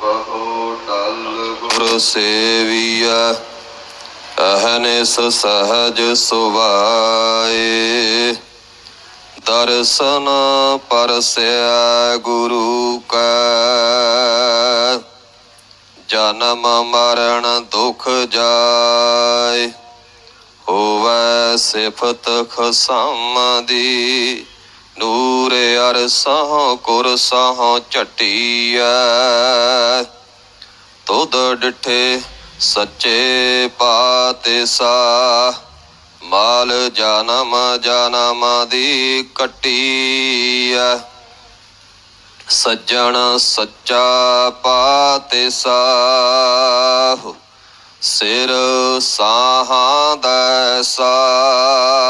ਬਹੁ ਟਲ ਗੁਰ ਸੇਵੀਆ ਅਹਨਿਸ ਸਹਜ ਸੁਭਾਏ ਦਰਸ਼ਨ ਪਰਸਿਆ ਗੁਰੂ ਕਾ, ਜਨਮ ਮਰਨ ਦੁਖ ਜਾਏ। ਹੋਵੈ ਸਿਫਤ ਖਸਮ ਦੀ ਨੂਰ ਅਰਸਹੁ ਕੁਰਸਹੁ ਝਟੀਐ। ਤੁਧ ਡਿਠੇ ਸੱਚੇ ਪਾਤੇ ਸਾ ਮਾਲ ਜਨਮ ਜਨਮ ਦੀ ਕੱਟੀਐ। ਸੱਜਣ ਸੱਚਾ ਪਾਤੇ ਸਾਹ ਸਿਰ ਸਾਹਾਂ ਦਾ ਸਾਹ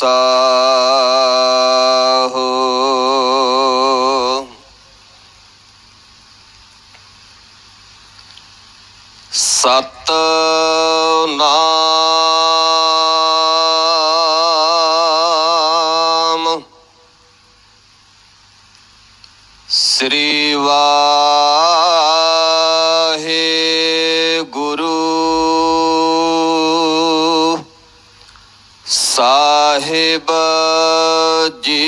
ਵੇਸਾਹੁ ਸਤ ਨਾਮ ਸ੍ਰੀ ਵਾਹਿਗੁਰੂ। ਸਾਹਿਬ ਜੀ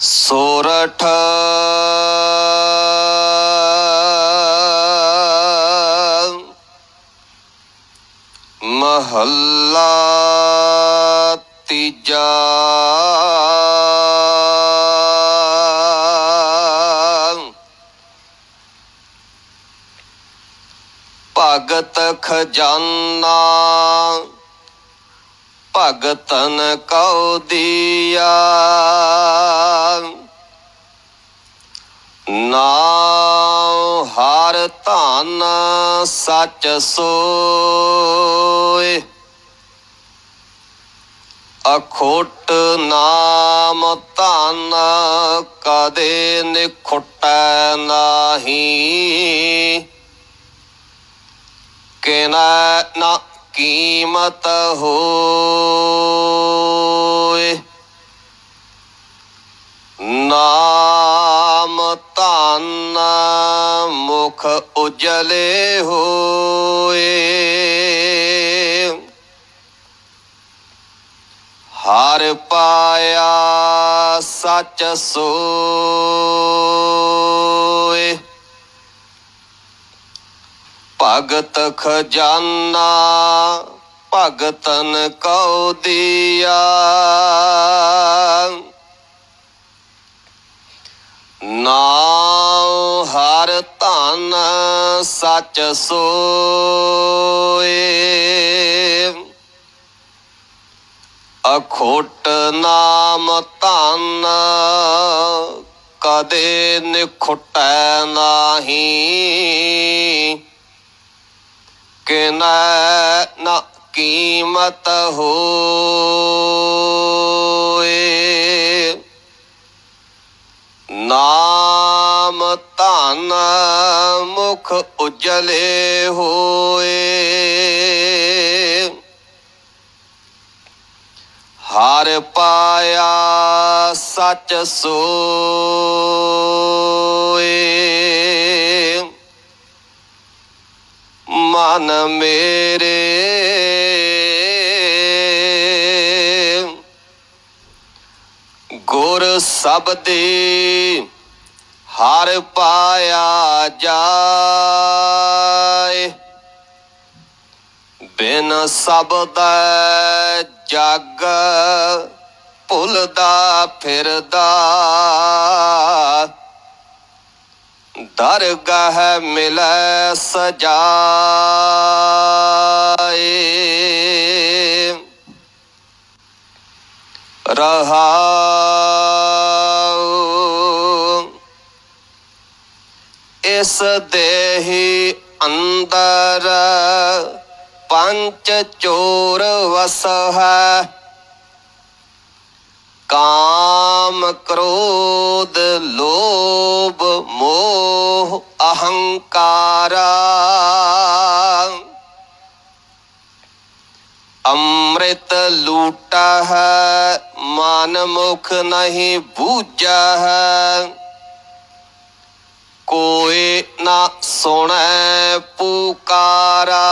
ਸੋਰਠ। ਮਹੱਲਾ ਤੀਜਾ। ਭਗਤ ਖਜ਼ਾਨਾ, ਭਗਤਨ ਕਉ ਦੀਆ। ਨਾਉ ਹਰ ਧਨ ਸੱਚ ਸੋਏ। ਅਖੋਟ ਨਾਮ ਧਨ ਕਦੇ ਨਿਖੁਟੈ ਨਾਹੀ। ਕਿਨਾ ਨਾ ਕੀਮਤ ਹੋਏ? ਨਾਮ ਧਨ ਮੁਖ ਉਜਲੇ ਹੋਏ। ਹਰ ਪਾਇਆ ਸੱਚ ਸੋ ਭਗਤ ਖਜ਼ਾਨਾ, ਭਗਤਨ ਕਉ ਦੀਆ। ਨਾਉ ਹਰ ਧਨ ਸੱਚ ਸੋਏ। ਅਖੋਟ ਨਾਮ ਧਨ ਕਦੇ ਨਿਖੁਟੈ ਨਾਹੀ। ਕਿਨੈ ਨਾ ਕੀਮਤ ਹੋਏ। ਨਾਮ ਧਨ ਮੁਖ ਉਜਲੇ ਹੋਏ। ਹਰ ਪਾਇਆ ਸੱਚ ਸੋ ਮਨ ਮੇਰੇ। ਗੁਰ ਸਬਦੀ ਹਰ ਪਾਇਆ ਜਾਏ। ਬਿਨ ਸਬਦ ਜਗ ਭੁੱਲਦਾ ਫਿਰਦਾ। ਦਰਗਾਹ ਮਿਲੈ ਸਜਾਏ। ਰਹਾਉ ਇਸ ਦੇਹੀ ਅੰਦਰ ਪੰਚ ਚੋਰ ਵਸ ਹੈ ਕਾਮ ਕ੍ਰੋਧ लूटा है मान मुख नहीं बूझा है। कोई ना सुने पुकारा।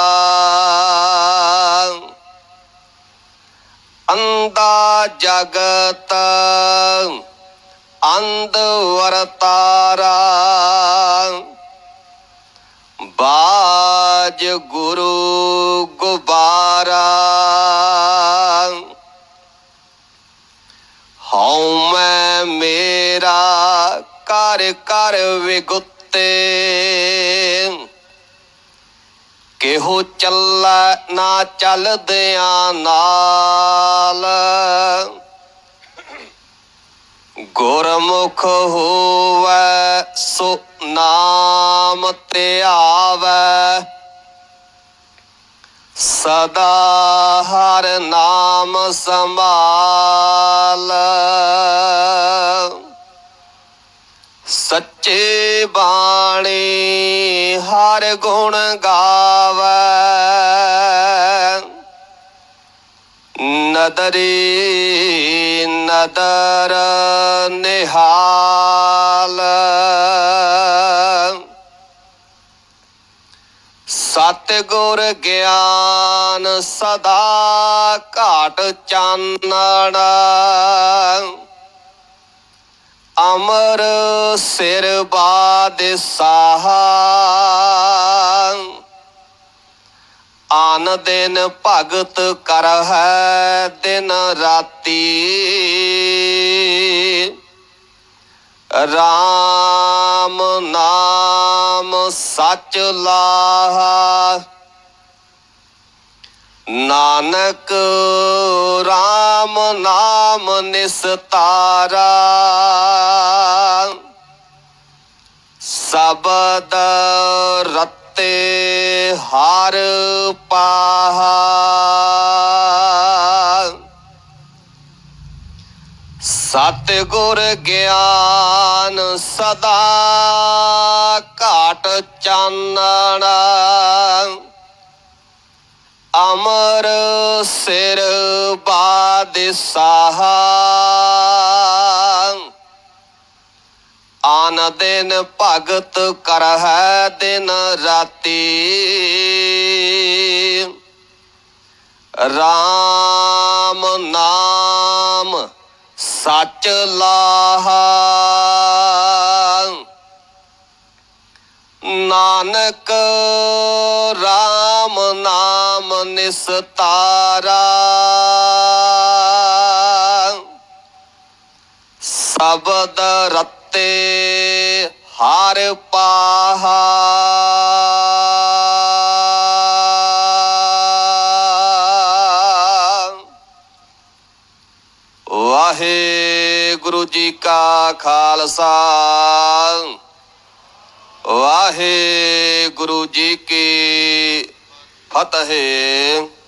अंधा जगत अंध वरतारा बाज गुरु गुबारा। ਕਰ ਕਰ ਵਿਗੁੱਤੇ ਕਿਹੋ ਚੱਲਾ ਨਾ ਚੱਲਦਿਆਂ ਨਾਲ। ਗੁਰਮੁਖ ਹੋਵੈ, ਸੋ ਨਾਮ ਤੇ ਆਵੈ। ਸਦਾ ਹਰ ਨਾਮ ਸੰਭਾਲ। ਸੱਚੇ ਬਾਣੀ ਹਰ ਗੁਣ ਗਾਵੈ। ਨਦਰੀ ਨਦਰ ਨਿਹਾਲ। ਸਤ ਗੁਰ ਗਿਆਨ ਸਦਾ ਘਾਟ ਚਾਨਣਾ। ਅਮਰ ਸਿਰ ਬਾਦ ਆਨ ਦਿਨ ਭਗਤ ਕਰ ਹੈ ਦਿਨ ਰਾਤੀ। ਰਾਮ ਨਾਮ ਸਚ ਲਾਹਾ। ਨਾਨਕ ਰਾਮ ਨਾਮ ਨਿਸਤਾਰਾ। ਸਬਦ ਰਤੇ ਹਰ ਪਾਹਾ। ਸਤ ਗੁਰ ਗਿਆਨ ਸਦਾ ਘਾਟ ਚਾਨਣਾ। ਅਮਰ ਸਿਰ ਬਾਦ ਆਨ ਦਿਨ ਭਗਤ ਕਰ ਹੈ ਦਿਨ ਰਾਤੀ। ਰਾਮ ਨਾਮ ਸਚ ਲਾਹਾ। ਨਾਨਕ ਨਾਮ ਸਬਦ ਰਤੇ ਹਰ ਪਾਹਾ। ਵਾਹਿਗੁਰੂ ਜੀ ਕਾ ਖਾਲਸਾ ਵਾਹਿਗੁਰੂ ਜੀ ਕੀ ਫਤਿਹ।